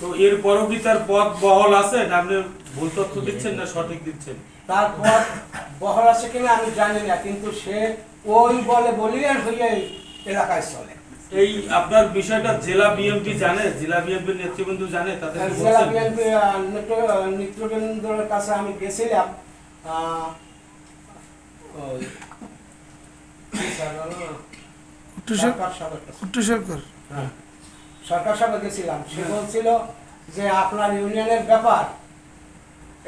তো এর পরও কি তার পথ বহল আছে? না আপনি ভুল তথ্য দিচ্ছেন না সঠিক দিচ্ছেন? তারপর বহল আছে কিনা আমি জানি না কিন্তু সে ওই বলে বলিয়ার হইয়া এলাকায় চলে। এই আপনার বিষয়টা জেলা বিএমপি জানে জেলা বিএমপির নেতৃবৃন্দ জানে তাদের জেলা বলছেন? বিএনপি কাছে আমি গেছিলাম সরকার। উত্তর সরকার সভা গেছিলাম। সে বলছিল যে আপনার ইউনিয়নের ব্যাপার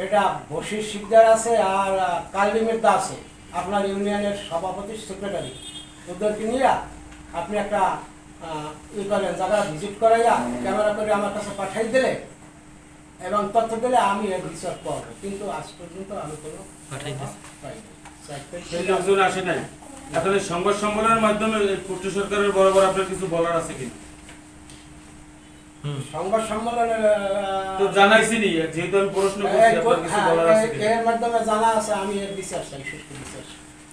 এটা বশির শিকদার আছে আর কালিমের দা আছে আপনার ইউনিয়নের সভাপতি সেক্রেটারি। ওদেরকে নিয়ে আপনি একটা ই করেন জায়গা ভিজিট করাইয়া ক্যামেরা করে আমার কাছে পাঠাই দিলে এবং তথ্য দিলে আমি এর রিসার্চ করব। কিন্তু আজ পর্যন্ত আমি কোনো। সেই আসে নাই। এখন সংবাদ সম্মেলনের মাধ্যমে পূর্ত সরকারের বরাবর আপনার কিছু বলার আছে কি? সংবাদ সম্মেলনে তো জানাইছিনি যেহেতু আমি প্রশ্ন করছি আপনার কিছু বলার আছে কি এর মাধ্যমে জানা আছে আমি এর বিচার চাই সুষ্ঠু বিচার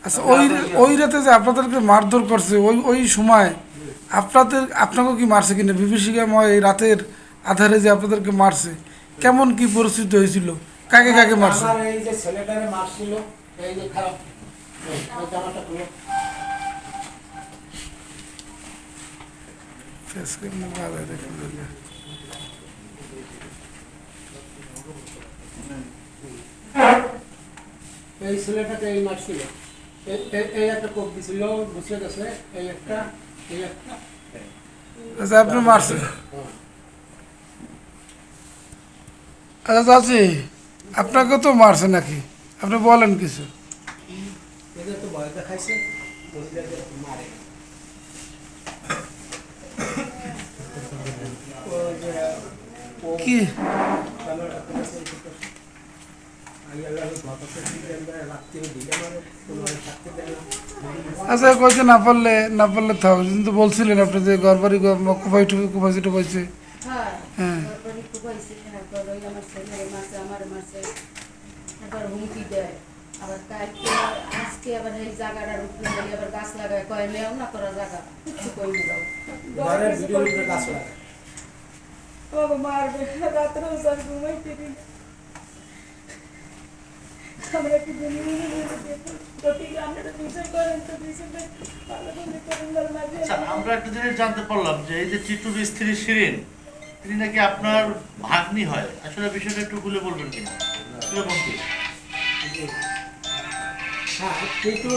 আচ্ছা ওই ওই রাতে যে আপনাদেরকে মারধর করছে ওই ওই সময় আপনাদের আপনাকেও কি মারছে কিনা? বিভীষিকাময় এই রাতের আধারে যে আপনাদেরকে মারছে কেমন কি পরিস্থিতি হয়েছিল? কাকে কাকে মারছে? এই যে ছেলেটারে মারছিল এই যে খারাপ জামাটা খুলো। ফেস কেমনে বাড়ায় দেখুন দেখে। এই ছেলেটাকে এই মারছিল এই- এই- এই একটা কোপ দিছিল বুঝে গেছে এই একটা এই একটা আচ্ছা আপনি মারছে আচ্ছা চাচি আপনাকে তো মারছে নাকি আপনি বলেন কিছু এদের তো ভয় দেখাইছে মহিলাদের মারে ও যে ও কি ক্যামেরাটা করেছে এই দুটো। আইয়া লাগে ঘটকে দিলেন দেয়, রাত্রে দিলে মানে কোনো থাকতে দেয় না আচ্ছা কইতে না পারলে না পারলে থাক কিন্তু বলছিলেন আপনি যে ঘর বাড়ি কুপাই টুপি কুপাইছে টুপাইছে হ্যাঁ হ্যাঁ। আবার কালকে আজকে আবার এই জায়গাটার উপরে আবার গাছ লাগায়। কয় নেও না জায়গা কই না। গাছ বাবা মারবে রাত্রে স্যার ঘুমাইতে দিন আমরা কি জানি তো ঠিক আপনারা বিচার করেন তো বিচারটা ভালো করে করেন আর মাঝে আচ্ছা আমরা একটা জিনিস জানতে পারলাম যে এই যে টিটুর স্ত্রী শিরিন তিনি নাকি আপনার ভাগ্নি হয়? আসলে বিষয়টা একটু খুলে বলবেন কিনা? কীরকম কি? হ্যাঁ কিন্তু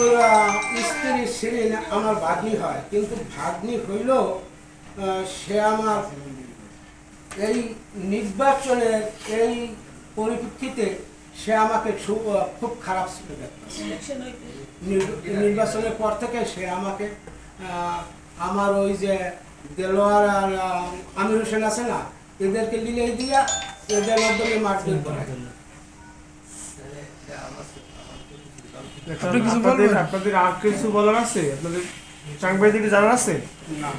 স্ত্রী শিরিন আমার ভাগ্নি হয় কিন্তু ভাগ্নি হইল আহ, সে আমার এই নির্বাচনের এই পরিপ্রেক্ষিতে সে আমাকে খুব খারাপ ছিল নির্বাচনের পর থেকে সে আমাকে আমার ওই যে দেলোয়ার আর আমির হোসেন আছে না এদেরকে লিলে দিয়া এদের মাধ্যমে করা কিছু আপনাদের আপনাদের আর কিছু বলার আছে? আপনাদের সাংবাদিক জানার আছে? না।